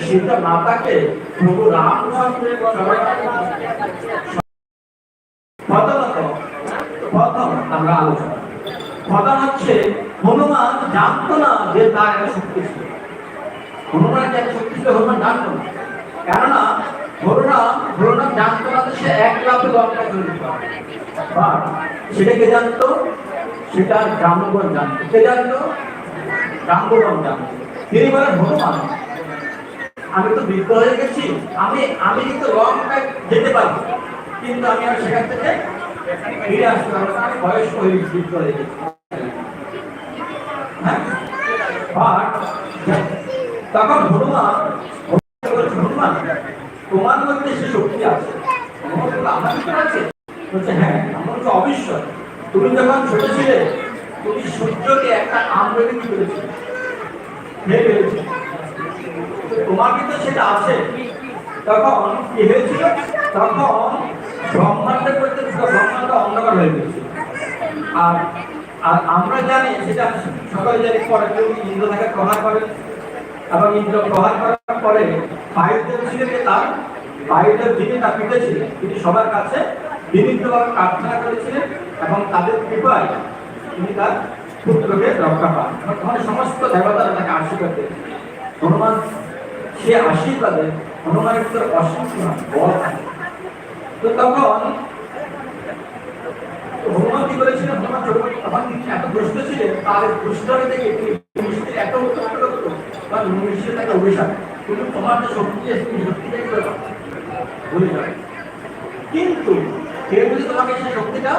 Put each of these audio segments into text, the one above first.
সীতা মাতাকে প্রভু রামচন্দ্রের আমরা আলোচনা প্রধান হচ্ছে হনুমান জানতো না যে তার একটা শক্তি ছিল হনুমান যে একটা শক্তি ছিল হনুমান জানতো না কেননা হরুরাম হরুরাম জানতো না সে এক লাফে লঙ্কা চলে যেতে সেটা কে জানতো সেটা জামগণ জানতো কে জানতো জাম্বগণ জানতো তিনি বলেন হনুমান আমি তো বৃদ্ধ হয়ে গেছি, আমি আমি কিন্তু লঙ্কায় যেতে পারব। কিন্তু আমি আর সেখান থেকে ফিরে আসতে পারব আমি বয়স্ক হয়ে গেছি, বৃদ্ধ হয়ে গেছি। হ্যাঁ? তখন হনুমান হনুমান তোমার মধ্যে সে শক্তি আছে। হ্যাঁ অবিশ্বাস। তুমি যখন ছোট ছিলে, তুমি সূর্যকে একটা ফেলেছিলে তো তোমার ভিতরে সেটা আছে। তখন কি হয়েছিল? তখন ব্রহ্মাণ্ডের পুরো ব্রহ্মাণ্ড অন্ধকার হয়ে গেছিল আর আর আমরা জানি সেটা সকালে জানি পরে কেউ ইন্দ্র তাকে প্রহার করে। এবং ইন্দ্র প্রহার করার পরে বায়ুদেব ছিলেন তার? বায়ুদেব যিনি তার পিতা ছিলেন, তিনি সবার কাছে বিনীতভাবে প্রার্থনা করেছিলেন এবং তাদের কৃপায় তিনি তার পুত্রকে রক্ষা পান। তখন সমস্ত দেবতারা তাকে আশীর্বাদ দিয়েছেন হনুমান সে আশীর্বাদে হনুমানের তো তখন কিন্তু তোমার শক্তি কিন্তু কেউ যদি তোমাকে সেই শক্তিটা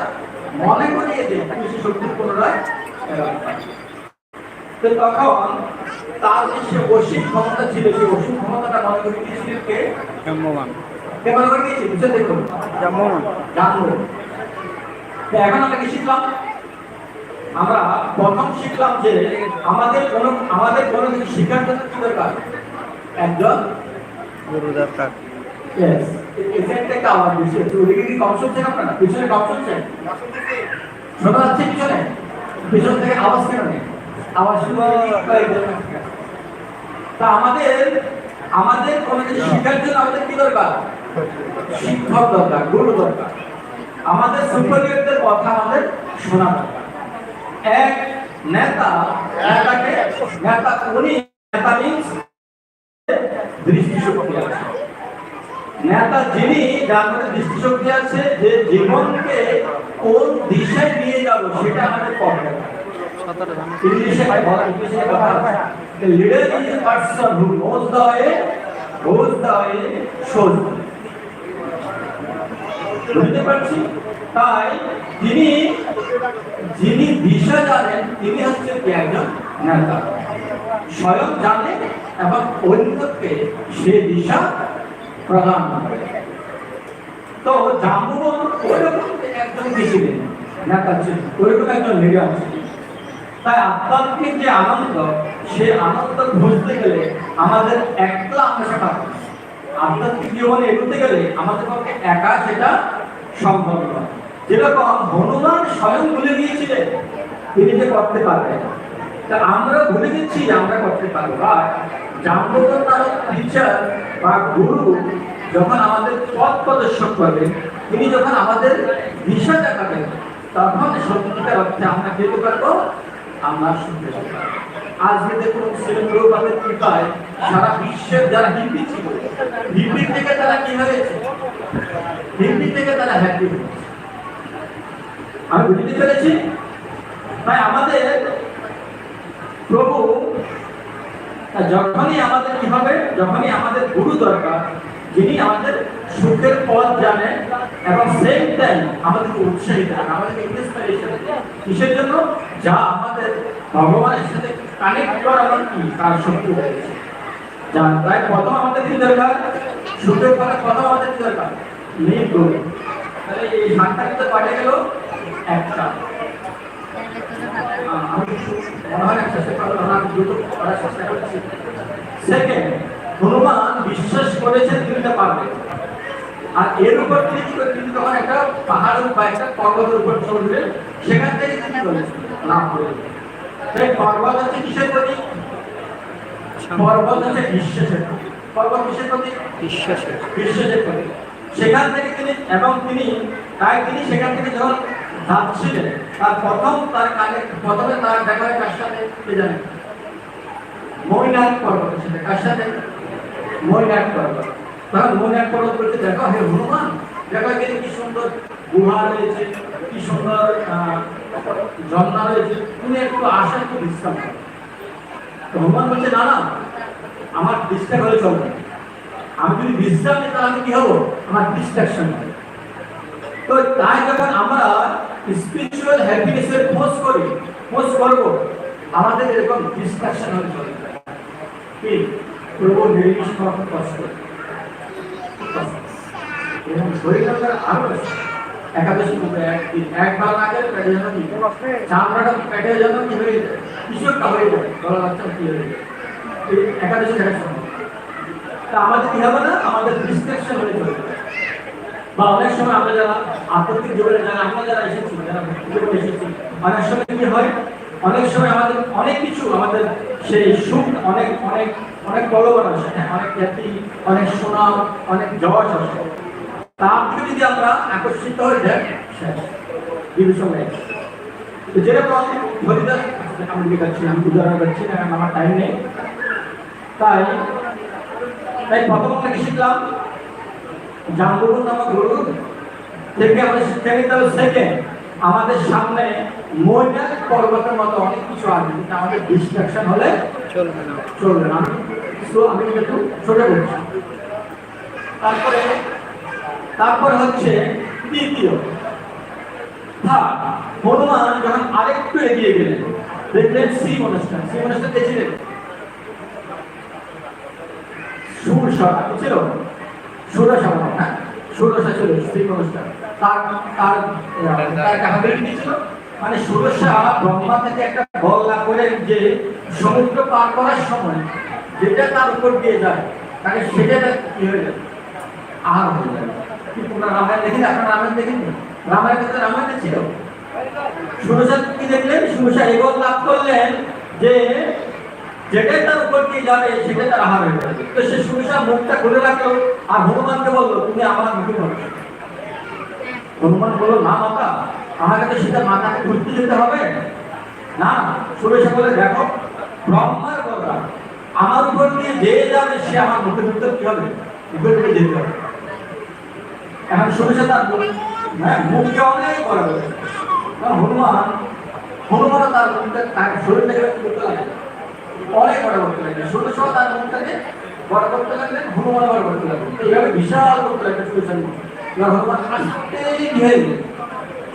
মনে করিয়ে দেয়, তুমি সেই শক্তির পুনরায়। তো তখন তার যে সে অসীম ক্ষমতা ছিল সেই অসীম ক্ষমতাটা মনে করে দিয়েছিলেন কে? কে মনে করে দিয়েছে বুঝে দেখুন জাম্বমান জানব। এখন আমরা কি শিখলাম? আমরা প্রথম শিখলাম যে আমাদের কোন আমাদের কোনো কিছু শেখার জন্য কি দরকার? একজন গুরু দরকার Yes. এখানে একটা আওয়াজ দিচ্ছে তো ওদিকে কি কম শুনছেন আপনারা? পিছনে কম শুনছেন? শোনা যাচ্ছে পিছনে? পিছন থেকে আওয়াজ কেন নেই? তা আমাদের আমাদের কোনো কিছু জন্য আমাদের কি দরকার? শিক্ষক দরকার গুরু দরকার। আমাদের সুপারিয়রদের কথা আমাদের শোনা দরকার। এক নেতা নেতাকে নেতা উনি নেতা মিন্স দৃষ্টিশক্তি আছে। নেতা যিনি যার মধ্যে দৃষ্টিশক্তি আছে যে জীবনকে কোন দিশায় নিয়ে যাব সেটা আমাদের পক্ষে তাই তিনি যিনি দিশা জানেন, তিনি হচ্ছে একজন নেতা। স্বয়ং জানে এবং অন্যকে সে দিশা প্রদান করে। তো ওইরকম একজন কি ছিলেন? নেতা ছিলেন। ওইরকম একজন লিডার ছিলেন। তাই আধ্যাত্মিক যে আনন্দ, সে আনন্দ বুঝতে গেলে আমাদের একলা আমরা সেটা আধ্যাত্মিক জীবনে এগোতে গেলে আমাদের পক্ষে একা সেটা সম্ভব নয়। যেরকম হনুমান স্বয়ং ভুলে গিয়েছিলেন, তিনি যে করতে পারবেন। তা আমরা ভুলে গেছি আমরা করতে পারব। আর জাম্বুবন নামক টিচার বা গুরু যখন আমাদের পথ প্রদর্শন করবেন তিনি যখন আমাদের দিশা দেখাবেন, তখন সত্যিকার অর্থে আমরা যেতে পারব? আমরা শুনতে কৃপায় বিশ্বের যারা হিন্দি ছিল, হিন্দি থেকে তারা কি হয়েছে হিন্দি থেকে তারা হ্যাপি আমি বুঝতে পেরেছি? তাই আমাদের প্রভু যখনই আমাদের কি হবে, যখনই আমাদের গুরু দরকার যিনি আমাদের সুখের পথ জানেন এবং সেম টাইম আমাদেরকে উৎসাহিত আমাদেরকে ইন্সপিরেশন কিসের জন্য? যা আমাদের ভগবানের সাথে কানেক্ট করানোর কি? তার শক্তি রয়েছে যা তাই প্রথম আমাদের কি দরকার? সুখের পথে প্রথম আমাদের কি দরকার? নেই গুরু তাহলে এই সাতটা কিন্তু পাঠে গেল একটা। সেকেন্ড হনুমান বিশ্বাস করেছেন তা পারবেন আর এর উপর তিনি কি করে তিনি তখন একটা পাহাড়ের বা একটা পর্বতের উপর চলবেন সেখান থেকে তিনি করেছেন লাভ করেছেন সেই পর্বত হচ্ছে কিসের প্রতীক পর্বত হচ্ছে বিশ্বাসের। পর্বত কিসের প্রতীক বিশ্বাসের বিশ্বাসের প্রতীক সেখান থেকে তিনি এবং তিনি তাই তিনি সেখান থেকে যখন যাচ্ছিলেন তার প্রথম তার কানে প্রথমে তার দেখা হয় কার সাথে? কে জানেন মৈনাক পর্বতের সাথে কার সাথে? মৈনাক পর্বত তখন মৈনাক পর্বত বলতে দেখো, হে হনুমান, দেখো, এখানে কি সুন্দর গুহা রয়েছে, কি সুন্দর ঝর্ণা রয়েছে। তুমি একটু একটু বিশ্রাম করো। তো হনুমান বলছে না আমার ডিস্টার্ব হলে চলবে আমি যদি বিশ্রাম নিই, তাহলে কি হব? আমার ডিস্ট্রাকশন হবে। তো তাই যখন আমরা স্পিরিচুয়াল হ্যাপিনেসের খোঁজ করি, খোঁজ করব, আমাদের এরকম ডিস্ট্রাকশন হয়ে চলে প্রভু নির্দিষ্ট কষ্ট এবং শরীর চর্চার আরও একাদশী রূপে একদিন একবার গেলে পেটে যেন কি চামড়াটা পেটে যেন কি হয়ে যায়? কিছু একটা হয়ে যায়। গলা বাচ্চা কি হয়ে যায়? এই একাদশী দেখার সময় তা আমাদের কি হবে না? আমাদের ডিস্ট্রাকশন হয়ে চলে বা অনেক সময় আমরা যারা আধ্যাত্মিক জীবনে যারা, আমরা যারা এসেছি, যারা জীবনে এসেছি, অনেক সময় কি হয়? অনেক সময় আমাদের অনেক কিছু, আমাদের সেই সুখ অনেক অনেক অনেক আসে অনেক খ্যাতি অনেক সুনাম অনেক যশ আসে। তার থেকে যদি আমরা আকর্ষিত হয়ে যাই শেষ বিভীষণ যায়। তো যেরকম হরিদাস আমি দেখাচ্ছি আমি উদাহরণ করছি আমার টাইম নেই। তাই তাই প্রথম আমরা শিখলাম জাম্বুর নামক গুরু থেকে আমাদের শিক্ষা নিতে হবে সেকেন্ড আমাদের সামনে মহিলা পর্বতের মতো অনেক কিছু আছে আমাদের ডিস্ট্রাকশন হলে চলবে না। চলবে না। আমি আমি একটু ছোট করছি তারপরে তারপর হচ্ছে তৃতীয় হনুমান যখন আরেকটু এগিয়ে গেলেন দেখলেন শ্রী অনুষ্ঠান শ্রী অনুষ্ঠান কে ছিলেন? সুরসা ছিল সুরসা মনে হয়, হ্যাঁ ছিল শ্রী অনুষ্ঠান তার তার তার মানে সুরসা ব্রহ্মা থেকে একটা বল লাভ করে যে সমুদ্র পার করার সময় যেটা তার উপর দিয়ে যায়, তাকে সেটা কি হয়ে যায়? আর হয়ে যায়। কিন্তু রামায়ণ দেখেন, আপনারা রামায়ণ দেখেন রামায়ণ কিন্তু রামায়ণে ছিল। সুরসা কি দেখলেন? সুরসা লাভ করলেন যে যেটাই তার উপর দিয়ে যাবে তার আহার হয়ে যাবে। তো সে সুরসা মুখটা খুলে রাখল আর হনুমানকে বলল, তুমি আমার মুখে বলো হনুমান বলল, না মাতা আমাকে তো সেটা মাথাকে ঘুরতে যেতে হবে। না সুরেশা বলে দেখো, ব্রহ্মার কথা আমার উপর দিয়ে যে যাবে সে আমার মুখে ঢুকতে কি হবে? মুখে ঢুকে যেতে হবে। এখন সুরেশা তার হ্যাঁ মুখকে অনেক করে কারণ হনুমান হনুমান তার মুখটা তার শরীরটাকে করতে লাগে অনেক বড় করতে লাগলেন। সুরেশা তার মুখটাকে বড় করতে লাগলেন হনুমান বড় করতে লাগলেন। এইভাবে বিশাল করতে লাগলেন সুরেশার মুখ। এবার হনুমান আস্তে কি হয়ে গেল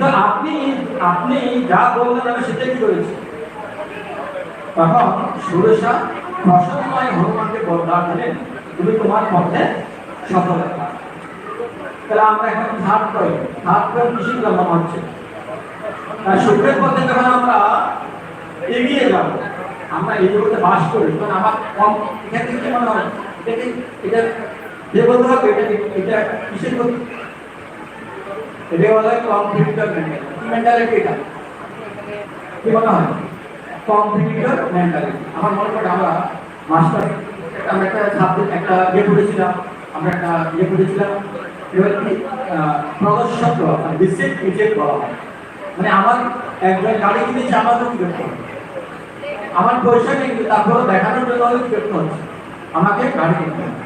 তো আপনি আপনি যা বললেন আমি সেটাই করেছি। তখন সুরেশা, প্রসন্নয় হনুমানকে বরদান দিলেন তুমি তোমার পথে সফল তাহলে আমরা এখন থার্ড পয়েন্ট থার্ড পয়েন্ট কি শিখলাম হচ্ছে সুখের পথে যখন আমরা এগিয়ে যাব, আমরা এই জগতে বাস করি, তখন আমার কম এখান থেকে কি মনে হয়? এটা এটা যে বলতে হবে, এটা এটা কিসের এটা বলা হয় কম্পিউটার মেন্টালিটি কি এটা কি মনে হয়? কম্পিটিটর মেন্টালিটি আমার মনে পড়ে আমরা মাস্টার আমরা একটা সাবজেক্ট একটা ইয়ে পড়েছিলাম আমরা একটা ইয়ে পড়েছিলাম এবার কি আহ, প্রদর্শন করা মানে ডিসেন্ট রিজেক্ট করা হয়। মানে আমার একজন গাড়ি কিনেছে আমাকেও কি করতে আমার পয়সা নেই কিন্তু তারপরে দেখানোর জন্য হলে কি করতে হচ্ছে? আমাকে গাড়ি কিনতে হবে।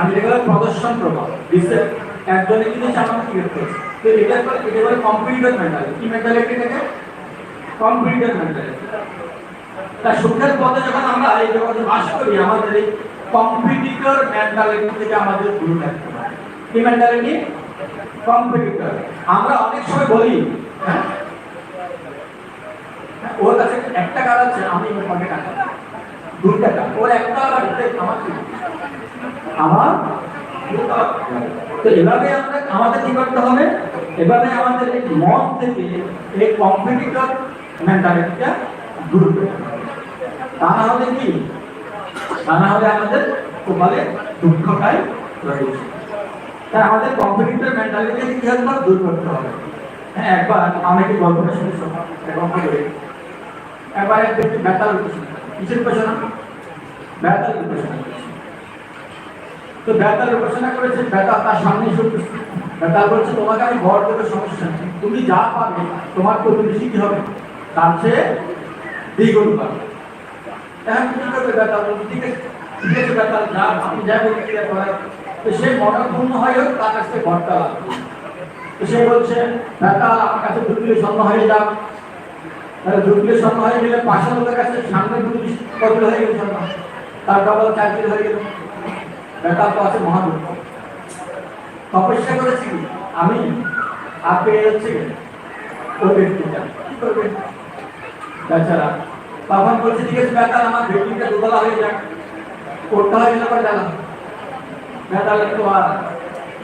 আমি যেগুলো প্রদর্শন প্রভাব। ডিসেন্ট একজনে কিনেছে আমাকে কি করতে হচ্ছে? তো এটা এটা বলে কম্পিউটার মেন্টালিটি কি মেন্টালিটি থেকে কম্পিউটার মেন্টালিটি তা সুখের পথে যখন আমরা এই জগতে বাস করি আমাদের এই কম্পিটিটর মেন্টালিটি থেকে আমাদের দূরে থাকতে হবে কি মেন্টালিটি কম্পিটিটর আমরা অনেক সময় বলি হ্যাঁ? হ্যাঁ, ওর কাছে একটা কাজ আছে আমি অনেক টাকা দুই। টাকা ওর একটা আমার আমার? তো এভাবে আমরা আমাদের কি করতে হবে? এভাবে আমাদের এই মন থেকে এই কম্পিটিটর মেন্টালিটিটা দূর করতে তা না হলে কি? তা না হলে আমাদের কপালে দুঃখটাই রয়েছে তাই আমাদের কম্পিটিটর মেন্টালিটি কি হবে? দূর করতে হবে। হ্যাঁ একবার আমি একটি গল্পটা শুনেছি? গল্প করি একবার এক ব্যক্তি বেতাল উঠেছিল কিসের উপাসনা করেছে তো বেতাল উপাসনা করেছে বেতাল তার সামনে এসে। বেতাল বলছে, তোমাকে আমি ঘর দেবো, সমস্যা নেই। তুমি যা পাবে, তোমার প্রতিবেশী কি হবে? তার চেয়ে দ্বিগুণ পাবে এখন কি করবে বেতাল ঠিক আছে ঠিক আছে বেতাল যা, আপনি যা বলতে তো সে মনপূর্ণ হয়ে হোক, তার কাছে ঘরটা লাগবে তো সে বলছে বেতাল আমার কাছে ঢুকলে স্বর্ণ হয়ে যাও তাহলে ঢুকলে স্বর্ণ হয়ে গেলে পাশের লোকের কাছে সামনে ঢুকলে কত হয়ে গেল স্বর্ণ। তার ডবল চাকরি হয়ে গেল। তো আছে মহাদুর্গ তপস্যা করেছি আমি আর পেয়ে যাচ্ছি? ওই ব্যক্তিটা কি করবে বেচারা। তখন বলছে, ঠিক আছে বেতাল আমার ব্যক্তিটা দুতলা হয়ে যাক। করতে হয়ে গেলে পরে গেলাম বেতালের তো আর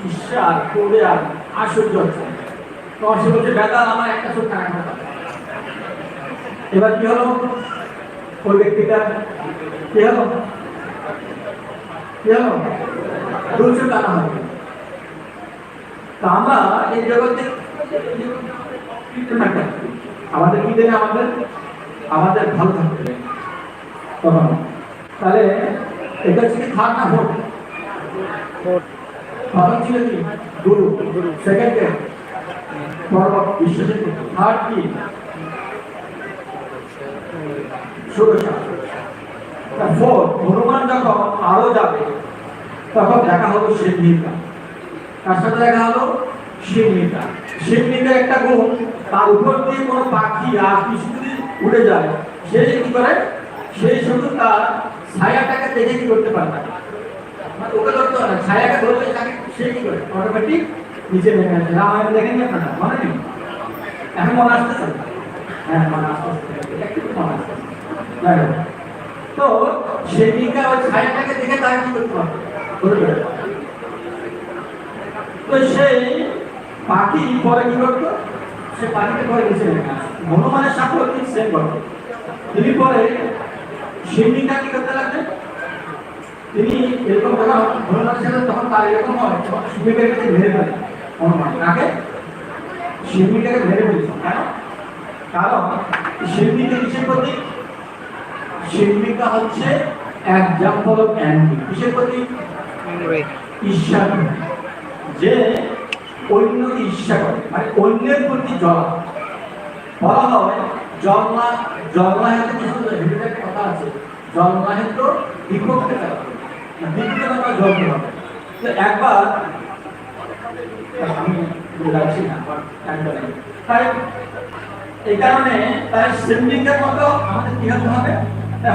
ঈশ্বর করে আর আশ্চর্য হচ্ছে তখন সে বলছে বেতাল আমার একটা চোখ টাকা এবার কি হলো? ওই ব্যক্তিটা? কি হলো? কি হলো দুশো টাকা তা আমরা এই জগতে আমাদের কি দেবে আমাদের? আমাদের ভালো থাকতে হবে তখন। তাহলে এটা হচ্ছে কি থার্ড না ফোর্ট প্রথম ছিল কি? গুরু। সেকেন্ড পরবর্তী থার্ড কি? সুরক্ষা ফোর হনুমান যখন আরও যাবে, তখন দেখা হলো সিদ্ধিকা তার সাথে দেখা হলো? সিদ্ধিকা সিদ্ধিকার একটা গুণ, তার উপর দিয়ে কোনো পাখি, আর কিছু যদি উড়ে যায়, সে কি করে? সেই শুধু তার ছায়াটাকে দেখে কি করতে পারে না। মানে ওকে ধরতে ধরলে তাকে সে কি করে? অটোমেটিক নিচে নেমে আসে। রামায়ণ দেখেনি আপনারা? মনে নেই? এখন মনে আসতেছে? হ্যাঁ মনে আসতেছে। মনে আসতেছে। তো সেদিনকার ওই ছায়াটাকে দেখে তাকে কি করতে হবে। তো সেই পাখি পরে কি করতো? সে পাখিকে পরে নিচে হনুমানের সাথে ঠিক সেম করতো তিনি পরে সেদিনটা কি করতে লাগলেন? তিনি এরকম যখন হনুমানের সাথে তখন তার এরকম হয়, তখন কাছে ভেঙে ফেলে হনুমান। কাকে? শিবিকাকে ভেঙে ফেলেছে কেন? কারণ শিল্পীকে কিসের প্রতি শিল্পীটা হচ্ছে এক্সাম্পল অফ অ্যান্টি কিসের প্রতি? অ্যাংরি ঈর্ষা করে। যে অন্যকে ঈর্ষা করে মানে অন্যের প্রতি জলা বলা হয় কিছু কথা আছে। বিপক্ষে চালাবে না বিপক্ষে আমরা জন্ম হবে তো একবার আমি না তাই এই কারণে তাই সিন্ডিকের মতো আমাদের কি হতে হবে?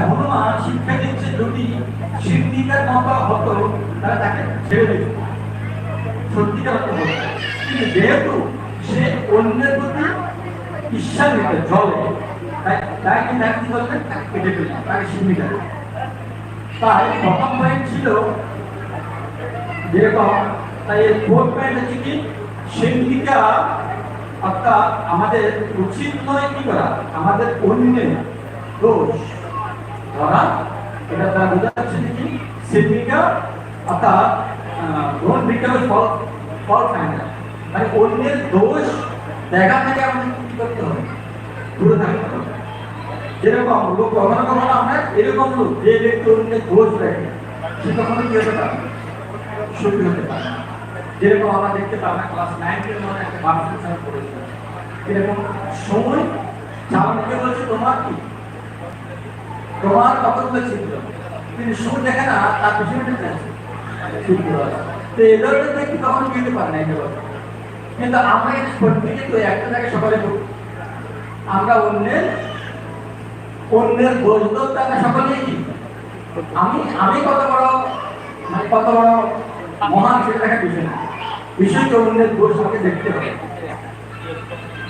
হনুমান শিক্ষা যদি হতো, তাহলে তাকে ছেড়ে দিত। হতো কিন্তু যেহেতু সে অন্যের প্রতি জলে তাকে কেটে তাকে তাই প্রথম পয়েন্ট ছিল যেরকম তাই এর পয়েন্ট হচ্ছে কি? অর্থাৎ আমাদের উচিত নয় কি করা, আমাদের অন্যের দোষ। ধরা এটা তারা বোঝাচ্ছে কি? সিন্ডিকা অর্থাৎ don't become fault fault finder মানে অন্যের দোষ দেখা থেকে আমাদের যেরকম লোক আমরা যে দোষ দেখে, সে কখনো কি হতে পারে? হতে পারে যেরকম আমরা দেখতে পাই না ক্লাস নাইনের মধ্যে একটা বার্ষিক স্যার পড়েছিল এরকম সময় চালককে বলছে তোমার কি? তোমার কতগুলো ছিল কিন্তু সময় দেখে না, তার পিছনে তো ব্যক্তি কখনো কিনতে পারে না কিন্তু আমরা প্রত্যেকে তো একটা জায়গায় আমরা অন্যের অন্যের কি? আমি আমি কত বড় মানে কত বড় মহান সেটা দেখা বিষয় না। বিষয়টা অন্যের দোষ দেখতে হবে।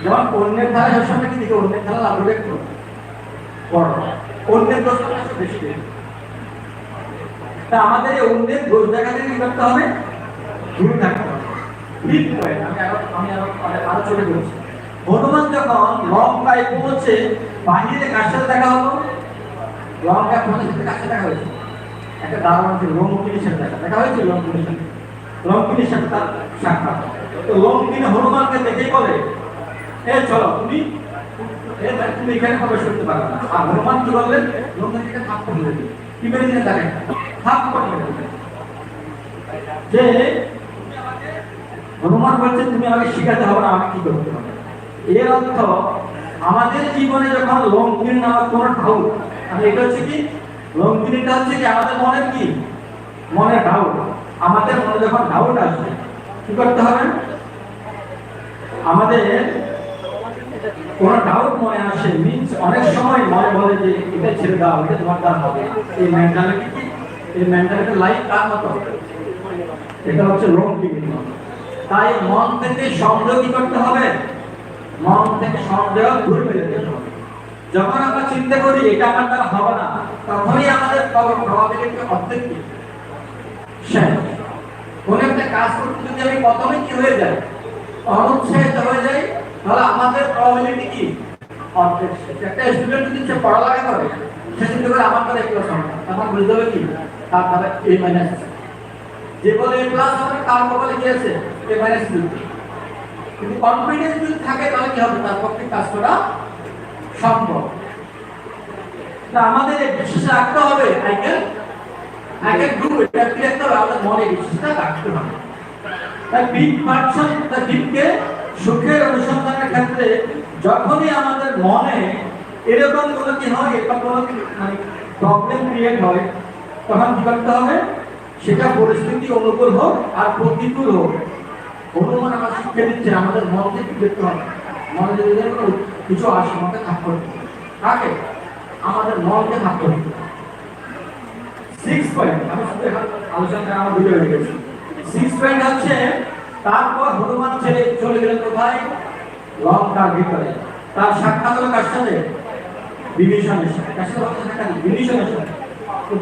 যেমন অন্যের ধারা সবসময় কি দেখে? অন্যের ধারা লাভ দেখতে বড় অন্যের দোষ বেশি তা আমাদের অন্যের দোষ দেখাতে কি করতে হবে? দূরে থাকতে হবে। আমি হনুমান যখন লঙ্কায় পৌঁছে বাহিরে কার সাথে দেখা হলো? সাথে দেখা হয়েছে? একটা দারোয়ান ছিল লঙ্কিনীর সাথে দেখা। হয়েছে লঙ্কিনীর সাথে? লঙ্কিনীর তার সাক্ষাৎ। তো লঙ্কিনী হনুমানকে দেখেই বলে, এ, চলো, তুমি তুমি এখানে পারবে না। আর হনুমান কি বললেন? করে দিলেন। কি তাকে? দিলেন। যে হনুমান তুমি আমাকে শিখাতে হবে না কি করতে হবে? এর অর্থ, আমাদের জীবনে যখন লঙ্কিনী নামক কোনো ঢাউ মানে এটা হচ্ছে কি? লঙ্কিনীটা হচ্ছে কি, আমাদের মনের কি? মনে ডাউট আমাদের মনে যখন ডাউট আসবে, কি করতে হবে? আমাদের কোনো ডাউট মনে আসে মিনস অনেক সময় মনে বলে যে, এটা ছেড়ে দাও, এটা তোমার দ্বারা হবে। এই মেন্টালিটি কি? এই মেন্টালিটি লাইফ কার মতো এটা হচ্ছে লোক বিভিন্ন তাই মন থেকে কি করতে হবে? মন থেকে সন্দেহ দূর ফেলে দিতে হবে। যখন আমরা চিন্তা করি, এটা আমার দ্বারা হবে না, তখনই আমাদের প্রবাবিলিটি অর্ধেক কি? শেষ। কোন একটা কাজ করতে যদি আমি প্রথমে কি হয়ে যায়? অনুৎসাহিত হয়ে যাই তাহলে আমাদের প্রবাবিলিটি কি? একটা স্টুডেন্ট যদি সে করে, সে চিন্তা করে আমার সম্ভব তখন বুঝতে হবে কি? তার এ মাইনাস যে বলে এ প্লাস হবে, তার কপালে কি আছে? এ মাইনাস কিন্তু কনফিডেন্স যদি থাকে, তাহলে কি হবে? তার পক্ষে কাজ করা সম্ভব আমাদের বিশ্বাস রাখতে হবে I can I can do it আমাদের মনে রাখতে হবে। তাই বিগ দ্য সুখের অনুসন্ধানের ক্ষেত্রে যখনই আমাদের মনে এরকম কোনো কি হয় এটা কোনো মানে প্রবলেম ক্রিয়েট হয়, তখন কি করতে হবে? সেটা পরিস্থিতি অনুকূল হোক আর প্রতিকূল হোক। হনুমান আমার শিক্ষা দিচ্ছে, আমাদের মনকে কি দেখতে হবে? মনে যদি কিছু আসে মনকে দিতে হবে। কাকে? আমাদের মনকে দিতে হবে। সিক্স পয়েন্ট আমি শুধু এখন আলোচনা আমার ভিডিও হয়ে গেছে সিক্স পয়েন্ট হচ্ছে তারপর হনুমান ছেড়ে চলে গেলেন কোথায়? লঙ্কার ভিতরে। তার সাক্ষাৎ হলো কার সাথে? বিভীষণের সাথে। বিভীষণের সাথে।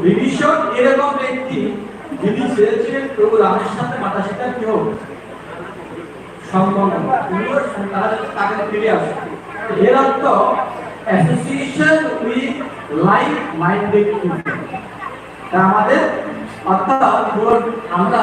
বিভীষণ এরকম ব্যক্তি যিনি চেয়েছিলেন প্রভু রামের সাথে মাতা কি হোক? তা আমাদের অর্থাৎ আমরা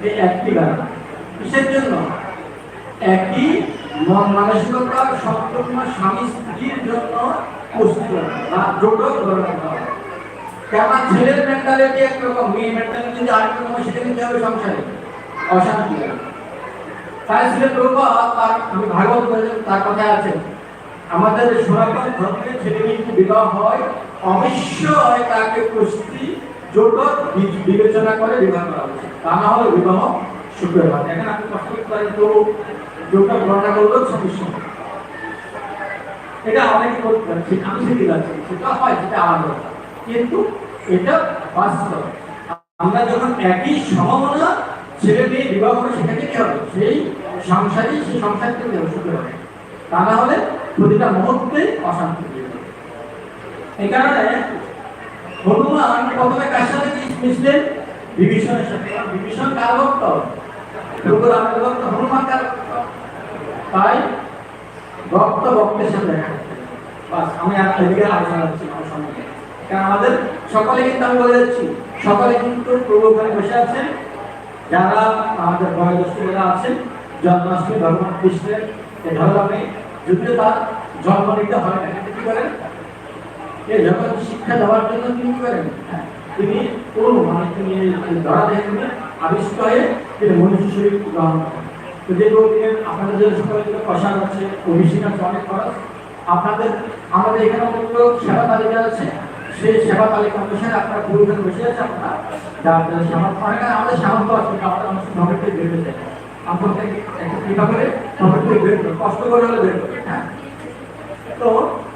এই একটি কারণ কিসের জন্য? একই মন মানসিকতা সম্পূর্ণ স্বামী স্ত্রীর জন্য পুষ্টিদাতা বা জোটক ধরে রাখা হয় কেননা ছেলের মেন্টালিটি একরকম মেয়ে মেন্টালিটি যদি আরেক রকম হয়, সেটা কিন্তু হবে সংসারে। অশান্তি তাই ছিল প্রভুপাদ তার আমি ভাগবত তার কথা আছে আমাদের সনাতন ধর্মে ছেলে কিন্তু বিবাহ হয় অবশ্যই তাকে কুস্তি বি- বিবেচনা করে বিবাহ করা উচিত তা না হলে বিবাহ সুখের হয় এখন আপনি কষ্ট করতে তো জোটক গণনা করলেও সমস্যা। এটা অনেকে করতে আমি ঠিক আছে সেটা হয়, সেটা আলাদা কিন্তু এটা বাস্তব। আমরা যখন একই সম্ভাবনা ছেলে মেয়ে বিবাহ করে সেখানে কি হবে সেই সংসারই সেই সংসার থেকে সুখের হবে তা না হলে প্রতিটা মুহূর্তে অশান্তি এই কারণে হনুমান প্রথমে কার সাথে মিশলেন? বিভীষণের সাথে। বিভীষণ কার ভক্ত? রামের ভক্ত হনুমান কার তাই ভক্ত ভক্তের সাথে। দেখা। বাস, আমি আর এদিকে আলোচনা করছি আমার সময় কারণ আমাদের সকলে কিন্তু আমি বলে যাচ্ছি, সকলে কিন্তু প্রভু ওখানে বসে আছেন। যারা আমাদের বয়োজ্যেষ্ঠ যারা আছেন, জন্মাষ্টমী, ভগবান কৃষ্ণের ধর্মে, যদিও তার জন্ম নিতে হয় না কি করেন? এই শিক্ষা দেওয়ার জন্য তিনি করেন। হ্যাঁ, তিনি কোন মানে তিনি ধরা তিনি আবিষ্ট হয়ে তিনি মনুষ্য শরীর গ্রহণ করেন। আপনাদের যে প্রসাদ আছে অভিষেক আছে অনেক খরচ। আপনাদের আমাদের এখানে অনেক সেবা তালিকা আছে সেই সেবা তালিকা অনুসারে আপনারা পুরোখানে বসে আছে আপনারা। যার যার সামর্থ্য অনেক আমাদের সামর্থ্য আছে আমাদের অনেক সময় বেড়ে যায় আপনাদের একটু কৃপা করে করে বের কষ্ট করে হলে বের হ্যাঁ। তো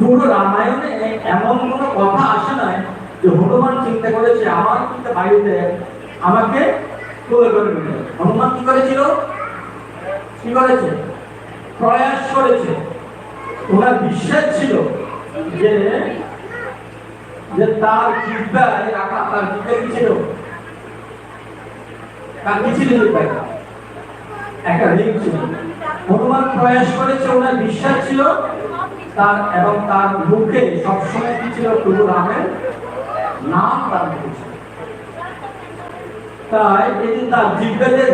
পুরো রামায়ণে এমন কোনো কথা আসে নাই যে হনুমান চিন্তা করেছে আমার কিন্তু বাড়িতে আমাকে হনুমান কি করেছিল? কি করেছে? প্রয়াস করেছে। ওনার বিশ্বাস ছিল যে যে তার জিব্বায় রাখা, তার জিব্বায় কি ছিল? তার কি ছিল একটা রিং ছিল। হনুমান প্রয়াস করেছে, ওনার বিশ্বাস ছিল তার এবং তার মুখে সবসময় কি ছিল? প্রভু রামের নাম ছিল তাই তার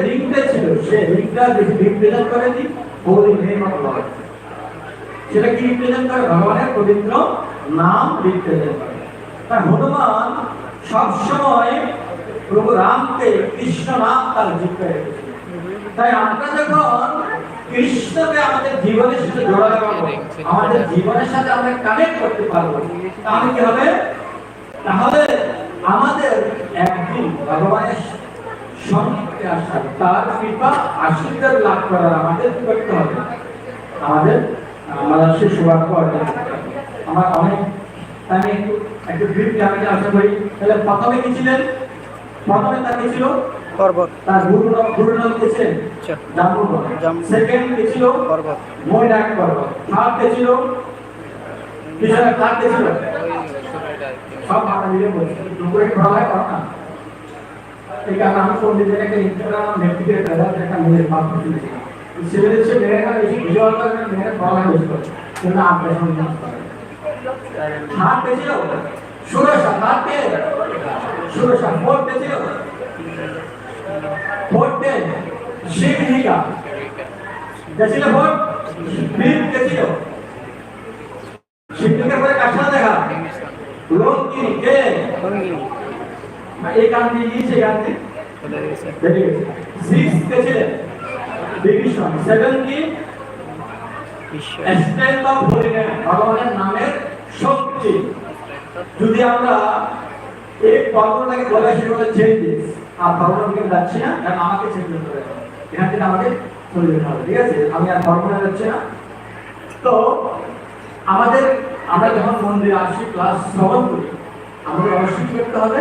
রিংটা ছিল, সে রিংটা রিপ্রেজেন্ট করে the holy name of lord সেটা কি রিপ্রেজেন্ট করে? ভগবানের পবিত্র নাম রিপ্রেজেন্ট করে। তাই হনুমান সব সময় প্রভু রামকে কৃষ্ণ নাম তার তাই আমরা যখন কৃষ্ণকে আমাদের জীবনের সাথে জোড়া লাগাবো আমাদের জীবনের সাথে আমরা কানেক্ট করতে পারব, তাহলে কি হবে? তাহলে আমাদের একদিন ভগবানের সঙ্গে আসার, তার কৃপা, আশীর্বাদ লাভ করার আমাদের করতে হবে? আমাদের আমাদের সে সৌভাগ্য অর্জন আমার অনেক, আমি একটু একটু ব্রিফলি আমি আশা করি, তাহলে প্রথমে কি ছিলেন? প্রথমে তার কি ছিল? পর্বত। আচ্ছা। জাম্বুবন জাম্বু। সেকেন্ড কি ছিল? পর্বত। থার্ড কে ছিল? থার্ড কে ছিল? সব মিলে বলছে দুপুরে হয় সুরসা থার্ড কে সুরসা ছিল? ফোর্থ কে শিবহিকা কে ছিল ফোর্থ ফিফথ কে ছিল শিবহিকার পরে সাথে দেখা? লোক কে? এই গান দিয়ে নিয়েছে গেছে। সিক্স কে ছিলেন বিভীষণ, সেভেন কি? স্ট্রেংথ অফ হোলিনেস ভগবানের নামের শক্তি। যদি আমরা এই পর্বটাকে বলে শুরু করে চেঞ্জেস আর দিকে যাচ্ছি না, কারণ আমাকে চেঞ্জ করতে হবে। এখান থেকে আমাকে চলে যেতে হবে, ঠিক আছে? আমি আর ভগবানে যাচ্ছি না। তো, আমাদের, আমরা যখন মন্দিরে আসি ক্লাস শ্রবণ করি আমাদের অবশ্যই করতে হবে?